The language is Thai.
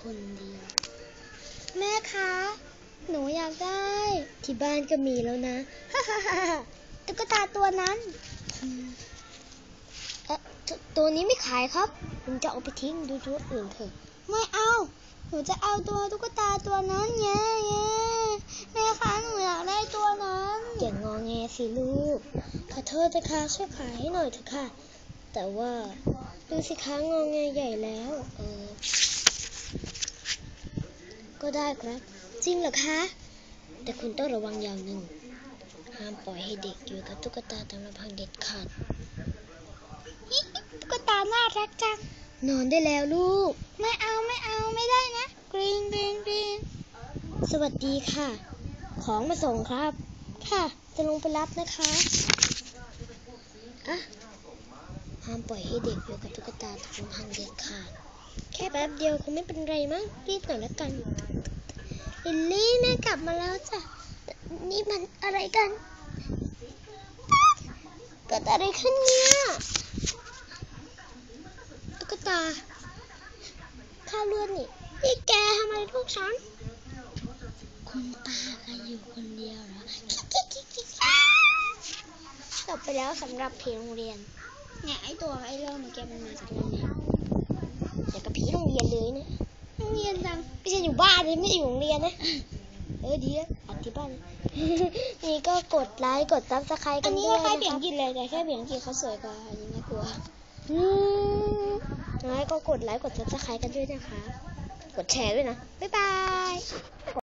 คนเดียว แม่คะ หนูอยากได้ ที่บ้านก็มีแล้วนะ ตุ๊กตาตัวนั้นเออตตัวนี้ไม่ขายครับ ผมจะเอาไปทิ้งดูตัวอื่นเถอะ ไม่เอา หนูจะเอาตัวตุ๊กตาตัวนั้นแย่แย่แม่คะ หนูอยากได้ตัวนั้นอย่างงอแงสิลูก ขอโทษนะคะช่วยขายให้หน่อยเถอะค่ะ แต่ว่าดูสิคะงอแงใหญ่แล้ว เออ ก็ ได้ครับ จริงเหรอคะ แต่คุณต้องระวังอย่างหนึ่ง ห้ามปล่อยให้เด็กอยู่กับตุ๊กตาตามลำพังเด็ดขาดตุ๊กตาน่ารักจัง นอนได้แล้วลูก ไม่เอาไม่เอาไม่ได้นะ กรีนกรีนกรีนสวัสดีค่ะ ของมาส่งครับ ค่ะ จะลงไปรับนะคะอะห้ามปล่อยให้เด็กอยู่กับตุ๊กตาตามลำพังเด็ดขาด แค่แป๊บเดียวคงไม่เป็นไรมั้งรีบหน่อยละกันลิลลี่แม่กลับมาแล้วจ้ะนี่มันอะไรกัน เกิดอะไรขึ้นเนี่ยตุ๊กตาข้าเลือดนี่นี่แกทำไรลูกฉันคุณตาก็อยู่คนเดียวเหรอจบไปแล้วสำหรับเพลงโรงเรียนเนี่ยไอตัวไอเรื่องเมื่อกี้มันมาจากเรื่องนี้ เดี๋ยวกับผีโรงเรียนเลยนะโรงเรียนดังไม่ใช่อยู่บ้านเลยไม่ได้อยู่โรงเรียนนะ เออดีอะอัดที่บ้าน นี่ก็กดไลค์กดซับสไครต์กันด้วยนะคะเบี่ยงกินเลยแต่แค่เบี่ยงกินเขาสวยกว่าอันนี้น่ากลัวอืมงั้นก็กดไลค์กดซับสไครต์กันด้วยนะคะ กดแชร์ด้วยนะ บ๊ายบาย